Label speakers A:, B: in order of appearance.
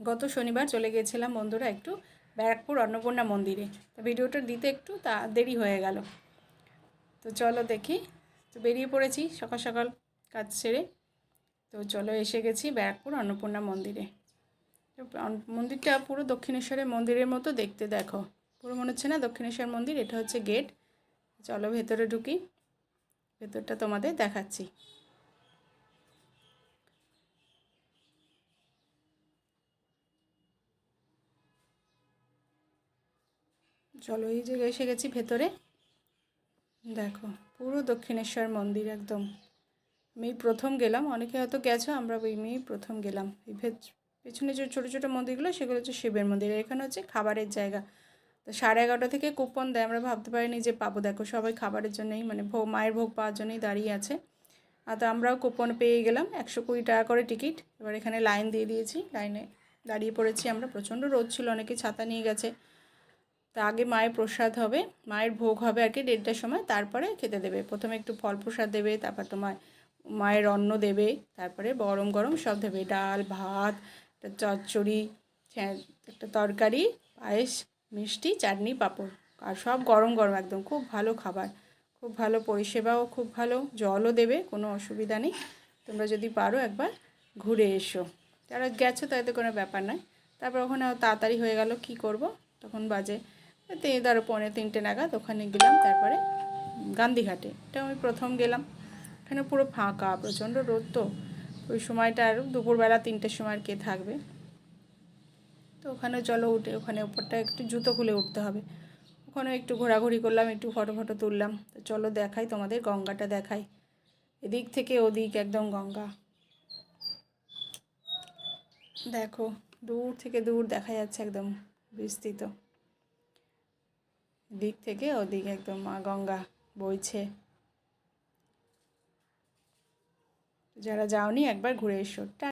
A: গত শনিবার চলে গিয়েছিলাম বন্ধুরা একটু ব্যারাকপুর অন্নপূর্ণা মন্দিরে। তো ভিডিওটা দিতে একটু তা দেরি হয়ে গেল। তো চলো দেখি। তো বেরিয়ে পড়েছি সকাল সকাল কাজ সেরে। তো চলো এসে গেছি ব্যারাকপুর অন্নপূর্ণা মন্দিরে। তো মন্দিরটা পুরো দক্ষিণেশ্বরের মন্দিরের মতো দেখতে দেখো। পুরো মনে হচ্ছে না দক্ষিণেশ্বর মন্দির, এটা হচ্ছে গেট। চলো ভেতরে ঢুকি। ভেতরটা তোমাদের দেখাচ্ছি। চলো, এই যে এসে গেছি ভেতরে। দেখো, পুরো দক্ষিণেশ্বর মন্দির একদম। আমি প্রথম গেলাম, অনেকে হয়তো গেছো, আমরা ওই মেয়ে প্রথম গেলাম। এই পেছনে যে ছোটো ছোটো মন্দিরগুলো, সেগুলো হচ্ছে শিবের মন্দির। এখানে হচ্ছে খাবারের জায়গা। তো সাড়ে এগারোটা থেকে কুপন দেয়, আমরা ভাবতে পারিনি যে পাবো। দেখো, সবাই খাবারের জন্যই মানে ভোগ মায়ের ভোগ পাওয়ার জন্যই দাঁড়িয়ে আছে। আর তো আমরাও কুপন পেয়ে গেলাম, একশো কুড়ি টাকা করে টিকিট। এবার এখানে লাইন দিয়ে দিয়েছি, লাইনে দাঁড়িয়ে পড়েছি আমরা। প্রচণ্ড রোদ ছিল, অনেকে ছাতা নিয়ে গেছে। তা আগে মায়ের প্রসাদ হবে, মায়ের ভোগ হবে আর কি দেড়টার সময়, তারপরে খেতে দেবে। প্রথমে একটু ফল প্রসাদ দেবে, তারপর তোমার মায়ের অন্ন দেবে, তারপরে গরম গরম সব দেবে। ডাল, ভাত, একটা চচ্চড়ি একটা তরকারি, পায়েস, মিষ্টি, চাটনি, পাঁপড়। আর সব গরম গরম একদম, খুব ভালো খাবার। খুব ভালো পরিষেবাও, খুব ভালো জলও দেবে, কোনো অসুবিধা নেই। তোমরা যদি পারো একবার ঘুরে এসো। যারা গেছো তাদের কোনো ব্যাপার নয়। তারপর ওখানে তাড়াতাড়ি হয়ে গেল, কি করব? তখন বাজে ধরো পৌনে তিনটে নাগাদ ওখানে গেলাম, তারপরে গান্ধীঘাটে। এটা আমি প্রথম গেলাম। এখানে পুরো ফাঁকা, প্রচণ্ড রোদ তো। ওই সময়টা আর দুপুরবেলা তিনটের সময় কে থাকবে? তো ওখানে চলো, উঠে ওখানে ওপরটা একটু জুতো খুলে উঠতে হবে। ওখানে একটু ঘোরাঘুরি করলাম, একটু ফটো ফটো তুললাম। তো চলো দেখাই, তোমাদের গঙ্গাটা দেখাই। এদিক থেকে ওদিক একদম গঙ্গা। দেখো, দূর থেকে দূর দেখা যাচ্ছে একদম বিস্তৃত। দিক থেকে ওদিকে একদম মা গঙ্গা বইছে। যারা যাওনি একবার ঘুরে এসো।